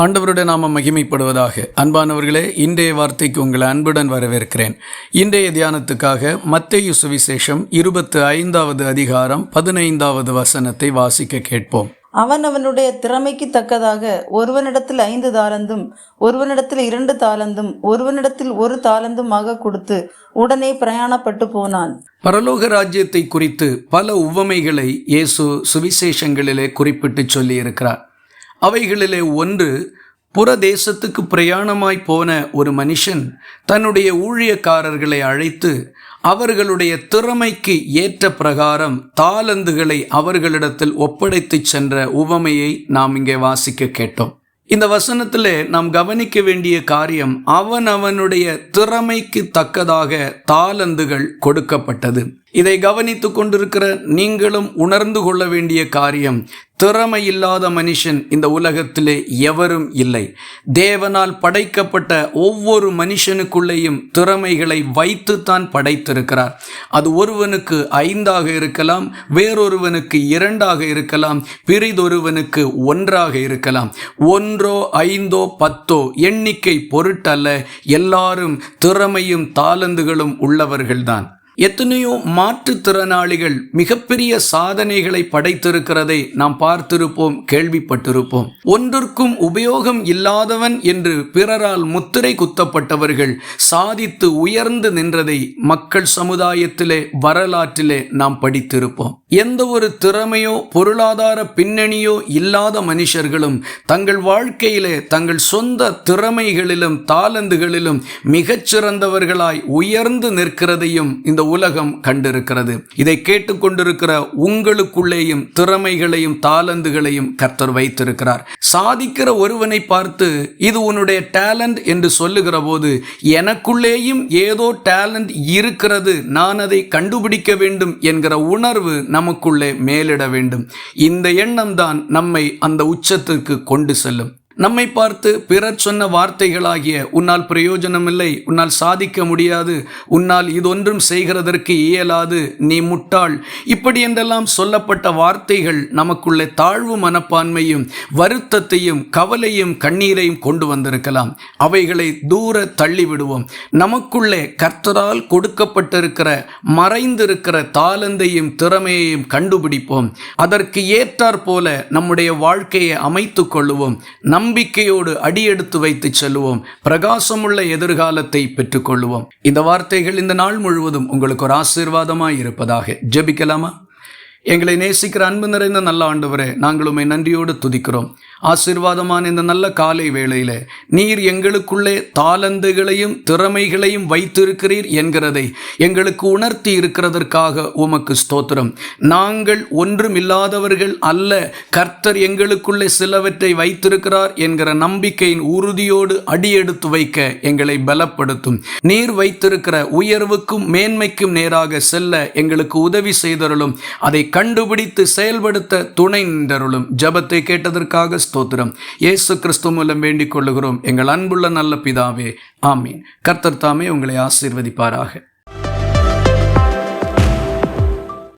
ஆண்டவருடைய நாம மகிமைப்படுவதாக. அன்பானவர்களே இன்றைய வார்த்தைக்கு உங்களை அன்புடன் வரவேற்கிறேன். இன்றைய தியானத்துக்காக மத்தேயு சுவிசேஷம் இருபத்து ஐந்தாவது அதிகாரம் பதினைந்தாவது வசனத்தை வாசிக்க கேட்போம். அவன் அவனுடைய திறமைக்கு தக்கதாக ஒருவனிடத்தில் ஐந்து தாளந்தும் ஒருவனிடத்தில் இரண்டு தாளந்தும் ஒருவனிடத்தில் ஒரு தாளந்துமாக கொடுத்து உடனே பிரயாணப்பட்டு போனான். பரலோக ராஜ்யத்தை குறித்து பல உவமைகளை இயேசு சுவிசேஷங்களிலே குறிப்பிட்டு சொல்லியிருக்கிறார். அவைகளிலே ஒன்று புற தேசத்துக்கு பிரயாணமாய் போன ஒரு மனுஷன் தன்னுடைய ஊழியக்காரர்களை அழைத்து அவர்களுடைய திறமைக்கு ஏற்ற பிரகாரம் தாளந்துகளை அவர்களிடத்தில் ஒப்படைத்துச் சென்ற உவமையை நாம் இங்கே வாசிக்க கேட்டோம். இந்த வசனத்திலே நாம் கவனிக்க வேண்டிய காரியம் அவன் அவனுடைய திறமைக்கு தக்கதாக தாளந்துகள் கொடுக்கப்பட்டது. இதை கவனித்து கொண்டிருக்கிற நீங்களும் உணர்ந்து கொள்ள வேண்டிய காரியம் திறமை இல்லாத மனுஷன் இந்த உலகத்திலே எவரும் இல்லை. தேவனால் படைக்கப்பட்ட ஒவ்வொரு மனுஷனுக்குள்ளேயும் திறமைகளை வைத்துத்தான் படைத்திருக்கிறார். அது ஒருவனுக்கு ஐந்தாக இருக்கலாம் வேறொருவனுக்கு இரண்டாக இருக்கலாம் பிரிதொருவனுக்கு ஒன்றாக இருக்கலாம். ஒன்றோ ஐந்தோ பத்தோ எண்ணிக்கை பொருட்டல்ல எல்லாரும் திறமையும் தாளந்துகளும் உள்ளவர்கள்தான். எத்தனையோ மாற்றுத்திறனாளிகள் மிகப்பெரிய சாதனைகளை படைத்திருக்கிறதை நாம் பார்த்திருப்போம் கேள்விப்பட்டிருப்போம். ஒன்றிற்கும் உபயோகம் இல்லாதவன் என்று பிறரால் முத்திரை குத்தப்பட்டவர்கள் சாதித்து உயர்ந்து நின்றதை மக்கள் சமுதாயத்திலே வரலாற்றிலே நாம் படித்திருப்போம். எந்த ஒரு திறமையோ பொருளாதார பின்னணியோ இல்லாத மனுஷர்களும் தங்கள் வாழ்க்கையிலே தங்கள் சொந்த திறமைகளிலும் தாளந்துகளிலும் மிகச்சிறந்தவர்களாய் உயர்ந்து நிற்கிறதையும் இந்த உலகம் கண்டிருக்கிறது. இதை கேட்டுக்கொண்டிருக்கிற உங்களுக்குள்ளேயும் திறமைகளையும் தாளந்துகளையும் கர்த்தர் வைத்திருக்கிறார். சாதிக்கிற ஒருவனை பார்த்து இது உன்னுடைய டேலண்ட் என்று சொல்லுகிற போது எனக்குள்ளேயும் ஏதோ டேலண்ட் இருக்கிறது. நான் அதை கண்டுபிடிக்க வேண்டும் என்கிற உணர்வு நமக்குள்ளே மேலிட வேண்டும். இந்த எண்ணம் தான் நம்மை அந்த உச்சத்திற்கு கொண்டு செல்லும். நம்மை பார்த்து பிறர் சொன்ன வார்த்தைகளாகிய உன்னால் பிரயோஜனமில்லை உன்னால் சாதிக்க முடியாது உன்னால் இதொன்றும் செய்கிறதற்கு இயலாது நீ முட்டாள். இப்படி என்றெல்லாம் சொல்லப்பட்ட வார்த்தைகள் நமக்குள்ளே தாழ்வு மனப்பான்மையும் வருத்தத்தையும் கவலையும் கண்ணீரையும் கொண்டு வந்திருக்கலாம். அவைகளை தூர தள்ளிவிடுவோம். நமக்குள்ளே கர்த்தரால் கொடுக்கப்பட்டிருக்கிற மறைந்திருக்கிற தாளந்தையும் திறமையையும் கண்டுபிடிப்போம். அதற்கு ஏற்றாற்போல நம்முடைய வாழ்க்கையை அமைத்து கொள்ளுவோம். நம் நம்பிக்கையோடு அடியெடுத்து வைத்து செல்லுவோம். பிரகாசமுள்ள எதிர்காலத்தை பெற்றுக்கொள்வோம் இந்த வார்த்தைகள் இந்த நாள் முழுவதும் உங்களுக்கு ஒரு ஆசீர்வாதமாய் இருப்பதாக ஜெபிக்கலாமா? எங்களை நேசிக்கிற அன்பு நிறைந்த நல்ல ஆண்டவரே நாங்கள் உண்மை நன்றியோடு துதிக்கிறோம். ஆசிர்வாதமான இந்த நல்ல காலை வேளையில நீர் எங்களுக்குள்ளே தாளந்துகளையும் திறமைகளையும் வைத்திருக்கிறீர் என்கிறதை எங்களுக்கு உணர்த்தி இருக்கிறதற்காக உமக்கு ஸ்தோத்திரம். நாங்கள் ஒன்றும் இல்லாதவர்கள் அல்ல கர்த்தர் எங்களுக்குள்ளே சிலவற்றை வைத்திருக்கிறார் என்கிற நம்பிக்கையின் உறுதியோடு அடியெடுத்து வைக்க எங்களை பலப்படுத்தும். நீர் வைத்திருக்கிற உயர்வுக்கும் மேன்மைக்கும் நேராக செல்ல எங்களுக்கு உதவி செய்தருளும். அதை கண்டுபிடித்து செயல்படுத்த துணை நின்றருளும். ஜபத்தை கேட்டதற்காக ஸ்தோத்திரம். இயேசு கிறிஸ்து மூலம் வேண்டிக் கொள்ளுகிறோம். எங்கள் அன்புள்ள நல்ல பிதாவே ஆமீன். கர்த்தர் தாமே உங்களை ஆசீர்வதிப்பாராக.